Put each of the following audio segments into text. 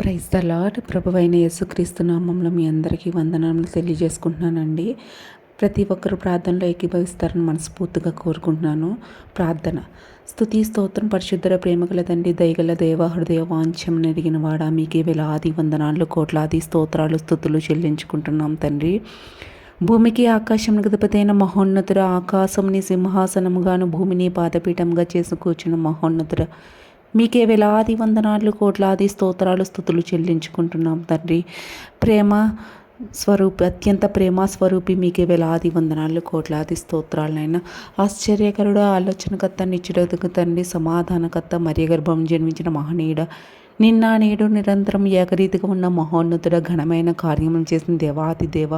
Praise the lord ప్రభువైన యేసుక్రీస్తు నామంలో మీ అందరికీ వందనాలు తెలియజేసుకుంటున్నానండి. ప్రతి ఒక్కరు ప్రార్థనలో ఏకీభవిస్తారని మనస్ఫూర్తిగా కోరుకుంటున్నాను. ప్రార్థన. స్థుతి స్తోత్రం పరిశుద్ధర ప్రేమగల తండ్రి దయగల దేవ హృదయ వాంఛం ఎరిగిన వాడా మీకే వేలాది వందనాలు కోట్లాది స్తోత్రాలు స్థుతులు చెల్లించుకుంటున్నాం తండ్రి. భూమికి ఆకాశం గదపతైన మహోన్నతుడ ఆకాశంని సింహాసనముగాను భూమిని పాదపీఠంగా చేసుకూర్చున్న మహోన్నతుడ మీకే వేలాది వందనాలు కోట్లాది స్తోత్రాలు స్థుతులు చెల్లించుకుంటున్నాం తండ్రి. ప్రేమ స్వరూపి అత్యంత ప్రేమ స్వరూపి మీకే వేలాది వందనాలు కోట్లాది స్తోత్రాలనైనా. ఆశ్చర్యకరుడు ఆలోచనకర్త నిచ్చుడకు తండ్రి సమాధానకర్త మరియ గర్భం జన్మించిన మహనీయుడ నిన్న నేడు నిరంతరం ఏకరీతిగా ఉన్న మహోన్నతుడ ఘనమైన కార్యములు చేసిన దేవాది దేవ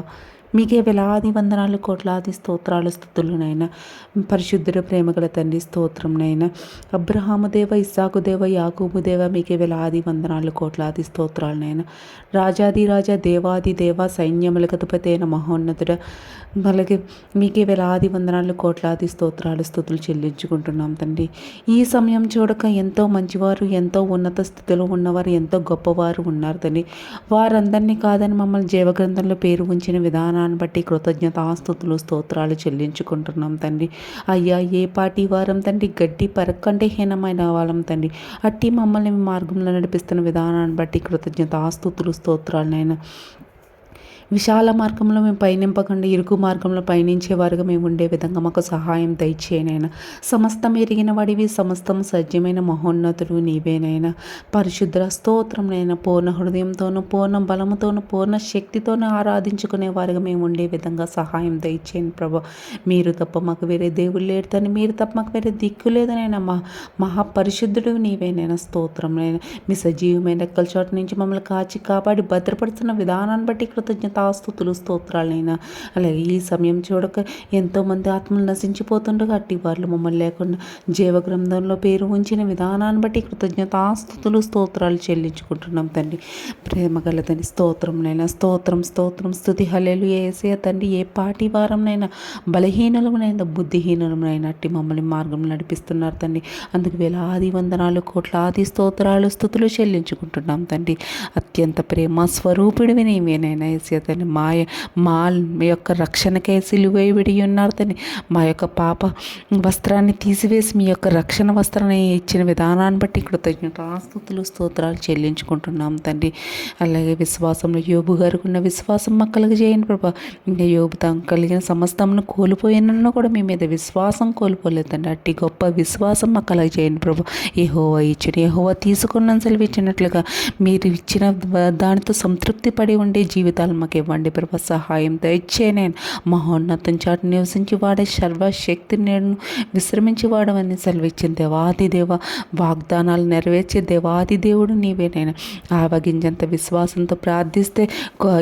మీకే వేలాది వందనాలు కోట్లాది స్తోత్రాలు స్థుతులునైనా. పరిశుద్ధుల ప్రేమగల తండ్రి స్తోత్రంనైనా అబ్రహాము దేవ ఇస్సాకు దేవ యాకూబు దేవ మీకే వేలాది వందనాలు కోట్లాది స్తోత్రాలనైనా రాజాది రాజా దేవాది దేవ సైన్యముల గతపతి అయిన మహోన్నతుడ అలాగే మీకే వేలాది వందనాలు కోట్లాది స్తోత్రాలు స్థుతులు చెల్లించుకుంటున్నాం తండ్రి. ఈ సమయం చూడక ఎంతో మంచివారు ఎంతో ఉన్నత స్థితిలో ఉన్నవారు ఎంతో గొప్పవారు ఉన్నారు తండ్రి. వారందరినీ కాదని మమ్మల్ని జీవగ్రంథంలో పేరు ఉంచిన విధానాలు విధానాన్ని బట్టి కృతజ్ఞతాస్థుతులు స్తోత్రాలు చెల్లించుకుంటున్నాం తండ్రి. అయ్యా ఏ పాటి వారం తండ్రి? గడ్డి పరక్కంటే హీనమైన వాళ్ళం తండ్రి. అట్టి మమ్మల్ని మార్గంలో నడిపిస్తున్న విధానాన్ని బట్టి కృతజ్ఞతాస్థుతులు స్తోత్రాలనైనా విశాల మార్గంలో మేము పయనింపకుండా ఇరుకు మార్గంలో పయనించేవారుగా మేము ఉండే విధంగా మాకు సహాయం దయచేయనైనా సమస్తం ఎరిగిన వాడివి సమస్తం సజ్జమైన మహోన్నతుడు నీవేనైనా పరిశుద్ర స్తోత్రంనైనా పూర్ణ హృదయంతోనూ పూర్ణ బలముతోనూ పూర్ణ శక్తితోనూ ఆరాధించుకునే వారుగా మేము ఉండే విధంగా సహాయం దయచేయండి ప్రభా. మీరు తప్ప మాకు వేరే దేవుడు లేడుతని మీరు తప్ప మాకు వేరే దిక్కు లేదనైనా మా మహాపరిశుద్ధుడు నీవేనైనా స్తోత్రంనైనా మీ సజీవమైన రెక్కల చోట నుంచి మమ్మల్ని కాచి కాపాడి భద్రపడుతున్న విధానాన్ని బట్టి కృతజ్ఞత స్థుతులు స్తోత్రాలైనా అలాగే ఈ సమయం చూడక ఎంతోమంది ఆత్మలు నశించిపోతుండగా అట్టి వాళ్ళు మమ్మల్ని లేకుండా జీవగ్రంథంలో పేరు ఉంచిన విధానాన్ని బట్టి కృతజ్ఞతాస్థుతులు స్తోత్రాలు చెల్లించుకుంటున్నాం తండ్రి. ప్రేమ గల తండ్రి స్తోత్రంనైనా స్తోత్రం స్తోత్రం స్థుతి హలేలు ఏసే తండ్రి ఏ పాటి వారంనైనా బలహీనలమునైనా బుద్ధిహీనలమునైనా అట్టి మమ్మల్ని మార్గం నడిపిస్తున్నారు తండ్రి. అందుకు వేలాది వందనాలు కోట్లాది స్తోత్రాలు స్థుతులు చెల్లించుకుంటున్నాం తండ్రి. అత్యంత ప్రేమ స్వరూపుడివి నీవేనైనా ఏసే తండ్రి మా మా మీ యొక్క రక్షణకే సిలువేవిడి ఉన్నారు తండ్రి మా యొక్క పాప వస్త్రాన్ని తీసివేసి మీ యొక్క రక్షణ వస్త్రాన్ని ఇచ్చిన విధానాన్ని బట్టి కృతజ్ఞతాస్తుతులు స్తోత్రాలు చెల్లించుకుంటున్నాం తండ్రి. అలాగే విశ్వాసంలో యోబు గారికి ఉన్న విశ్వాసం మా చేయండి ప్రభా. ఇంకా యోబు తాను కలిగిన సమస్తమును కోల్పోయినను కూడా మీ మీద విశ్వాసం కోల్పోలేదండి అట్టి గొప్ప విశ్వాసం మా చేయండి ప్రభు. హోవా ఇచ్చిన ఏ హోవా తీసుకున్నాను సెలవు ఇచ్చినట్లుగా మీరు ఇచ్చిన దానితో సంతృప్తి పడి ఉండే జీవితాలు మాకు ఇవ్వండి ప్రభా సహాయం దయచే నేను మహోన్నతం చాటు నివసించి వాడే సర్వశక్తి నేను విశ్రమించి వాడమని సెలవిచ్చిన దేవాది దేవ వాగ్దానాలు నెరవేర్చే దేవాది దేవుడు నీవే నేను ఆవగించంత విశ్వాసంతో ప్రార్థిస్తే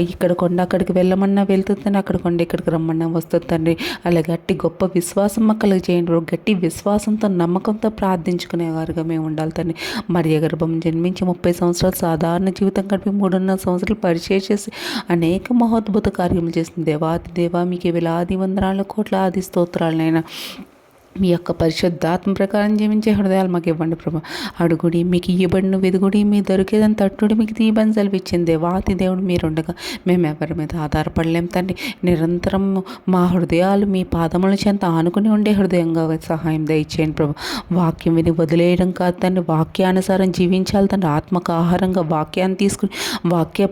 ఇక్కడ కొండ అక్కడికి వెళ్ళమన్నా వెళ్తుందని అక్కడ కొండ ఇక్కడికి రమ్మన్నా వస్తుంది తండ్రి. అలాగే గట్టి గొప్ప విశ్వాసం మక్కలు చేయండి. గట్టి విశ్వాసంతో నమ్మకంతో ప్రార్థించుకునేవారుగా మేము ఉండాలి తండ్రి. మరియ గర్భం జన్మించి ముప్పై సంవత్సరాలు సాధారణ జీవితం గడిపి మూడున్నర సంవత్సరాలు పరిచయం చేసి అనేక మహోద్భుత కార్యములు చేస్తుంది దేవాది దేవా మీకు వేలాది కోట్లా ఆది స్తోత్రాలనైనా మీ యొక్క పరిశుద్ధాత్మ ప్రకారం జీవించే హృదయాలు మాకు ఇవ్వండి ప్రభు. అడుగుడి మీకు ఇవ్వబడిన వెదుగుడి మీ దొరికేదని తట్టుడి మీకు తీయబని సెలవిచ్చింది వాతి దేవుడు మీరుండగా మేము ఎవరి మీద ఆధారపడలేం తండ్రి. నిరంతరం మా హృదయాలు మీ పాదముల చెంత ఆనుకుని ఉండే హృదయంగా సహాయం దయచేయండి ప్రభు. వాక్యం విని వదిలేయడం కాదు తండ్రి. వాక్యానుసారం జీవించాలి తండ్రి. ఆత్మక ఆహారంగా వాక్యాన్ని తీసుకుని వాక్య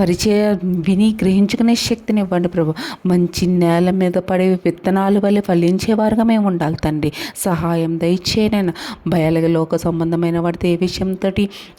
పరిచయ విని గ్రహించుకునే శక్తిని ఇవ్వండి ప్రభు. మంచి నేల మీద పడే విత్తనాలు వల్ల ఫలించేవారుగా మేము ఉండాలి ఉండాలి తండ్రి. సహాయం దయచేయనైనా భయాలగా లోక సంబంధమైన వాడితే ఏ విషయంతో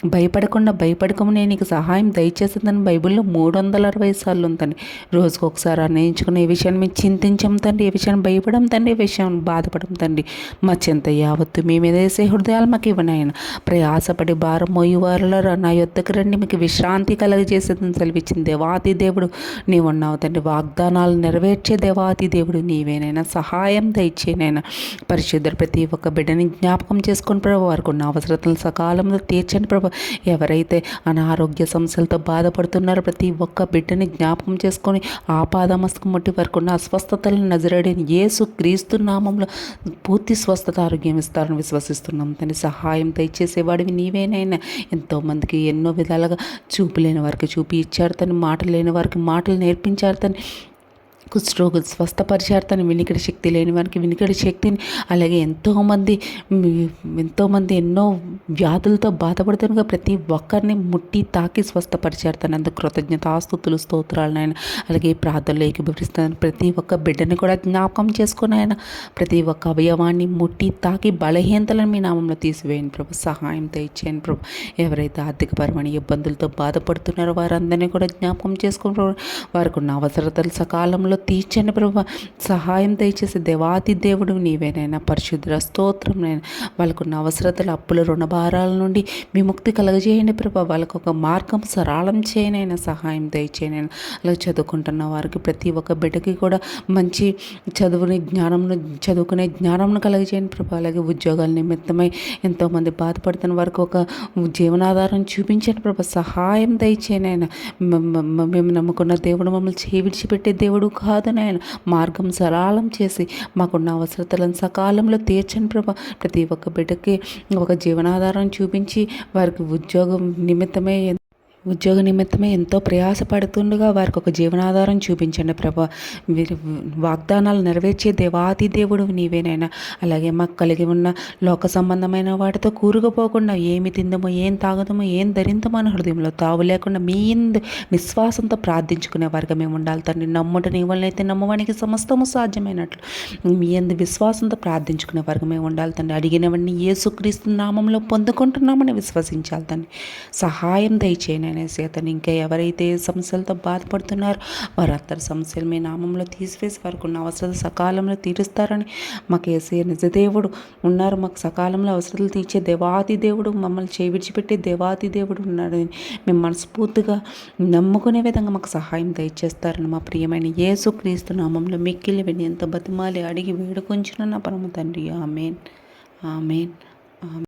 భయపడకుండా భయపడకము నేను నీకు సహాయం దయచేస్తుందని బైబిల్లో మూడు వందల అరవై సార్లు ఉందండి రోజుకు ఒకసారి అన్వయించుకుని ఏ విషయాన్ని మేము చింతించం తండ్రి. ఏ విషయాన్ని భయపడం తండ్రి. ఏ విషయం బాధపడం తండ్రి. మా చింత యావత్తు మీ మీద వేసే హృదయాలు మాకు ఇవ్వనాయన ప్రయాసపడి భారం మోయువారులరా నా యొద్దకు రండి. మీకు విశ్రాంతి కలగజేసేదని సెలవిచ్చింది దేవాతి దేవుడు నీవున్నావు తండ్రి. వాగ్దానాలు నెరవేర్చే దేవాతి దేవుడు నీవేనైనా. సహాయం దయచేనైనా. పరిశుద్ధ ప్రతి ఒక్క బిడ్డని జ్ఞాపకం చేసుకొని ప్రభు వారికి ఉన్న అవసరతలు సకాలంలో తీర్చండి ప్రభు. ఎవరైతే అనారోగ్య సమస్యలతో బాధపడుతున్నారో ప్రతి ఒక్క బిడ్డని జ్ఞాపకం చేసుకొని ఆపాదమస్కు ముట్టి వారికి ఉన్న అస్వస్థతలను నజరడని యేసు క్రీస్తు నామంలో పూర్తి స్వస్థత ఆరోగ్యం ఇస్తారని విశ్వసిస్తున్నాం. తన సహాయం దయచేసేవాడివి నీవేనైనా. ఎంతోమందికి ఎన్నో విధాలుగా చూపు లేని వారికి చూపి ఇచ్చారు తను మాటలు లేని వారికి మాటలు నేర్పించారు తను కుష్ఠరోగులు స్వస్థపరిచారు తన వినికిడి శక్తి లేని వారికి వినికిడి శక్తిని అలాగే ఎంతోమంది ఎంతోమంది ఎన్నో వ్యాధులతో బాధపడుతున్నగా ప్రతి ఒక్కరిని ముట్టి తాకి స్వస్థపరిచారు అందుకు కృతజ్ఞత ఆస్తుతులు స్తోత్రాలను ఆయన అలాగే ప్రార్థనలు ఏకీభవిస్తాను ప్రతి ఒక్క బిడ్డని కూడా జ్ఞాపకం చేసుకుని ఆయన ప్రతి ఒక్క అవయవాన్ని ముట్టి తాకి బలహీనతలను మీ నామంలో తీసివేయండి ప్రభు. సహాయం తెచ్చేయండి ప్రభు. ఎవరైతే ఆర్థికపరమైన ఇబ్బందులతో బాధపడుతున్నారో వారందరినీ కూడా జ్ఞాపకం చేసుకుని వారికి ఉన్న అవసరతలు సకాలంలో తీర్చండి ప్రభు సహాయం దయచేసి దేవాతి దేవుడు నీవేనైనా పరిశుద్ర స్తోత్రం నేను వాళ్ళకున్న అవసరతలు అప్పుల రుణభారాల నుండి విముక్తి కలగజేయండి ప్రభు. వాళ్ళకు ఒక మార్గం సరళం చేయనైనా సహాయం దయచేయనైనా అలా చదువుకుంటున్న వారికి ప్రతి ఒక్క బిడ్డకి కూడా మంచి చదువుని జ్ఞానంను చదువుకునే జ్ఞానంను కలగజేయండి ప్రభు. అలాగే ఉద్యోగాల నిమిత్తమై ఎంతోమంది బాధపడుతున్న వారికి ఒక జీవనాధారం చూపించండి ప్రభు. సహాయం దయచేయనైనా మేము నమ్ముకున్న దేవుడు మమ్మల్ని చేవిడిచిపెట్టే దేవుడు కాదు నాయన. మార్గం సరళం చేసి మాకున్న అవసరతలను సకాలంలో తీర్చని ప్రభా. ప్రతి ఒక్క బిడ్డకి ఒక జీవనాధారం చూపించి వారికి ఉద్యోగం నిమిత్తమే ఉద్యోగ నిమిత్తమే ఎంతో ప్రయాసపడుతుండగా వారికి ఒక జీవనాధారం చూపించండి ప్రభా. వాగ్దానాలు నెరవేర్చే దేవాది దేవుడు నీవేనైనా. అలాగే మాకు కలిగి ఉన్న లోక సంబంధమైన వాటితో కూరుకుపోకుండా ఏమి తిందమో ఏం తాగుదామో ఏం ధరిందమో అని హృదయంలో తావు లేకుండా మీ విశ్వాసంతో ప్రార్థించుకునే వారిగా మేము ఉండాలి. తండ్రి నమ్ముట నీ వలనైతే నమ్మవానికి సమస్తము సాధ్యమైనట్లు. మీ ఎందు విశ్వాసంతో ప్రార్థించుకునే వారికి మేము ఉండాలి. తండ్రి అడిగినవన్నీ ఏసుక్రీస్తు నామంలో పొందుకుంటున్నామని విశ్వసించాలి తండ్రి. సహాయం దయచేయని అనేసి అతను ఇంకా ఎవరైతే సమస్యలతో బాధపడుతున్నారో వారందరి సమస్యలు మీ నామంలో తీసివేసి వారికి ఉన్న అవసరం సకాలంలో తీరుస్తారని మాకు ఏసీ నిజదేవుడు ఉన్నారు. మాకు సకాలంలో అవసరాలు తీర్చే దేవాది దేవుడు మమ్మల్ని చేవిడిచిపెట్టే దేవాది దేవుడు ఉన్నాడని మేము మనస్ఫూర్తిగా నమ్ముకునే విధంగా మాకు సహాయం దయచేస్తారని మా ప్రియమైన యేసు క్రీస్తు నామంలో మిక్కిలి విని ఎంత బతిమాలి అడిగి వేడుకొంచున నా పరమ తండ్రి. Amen amen. ఆమెన్.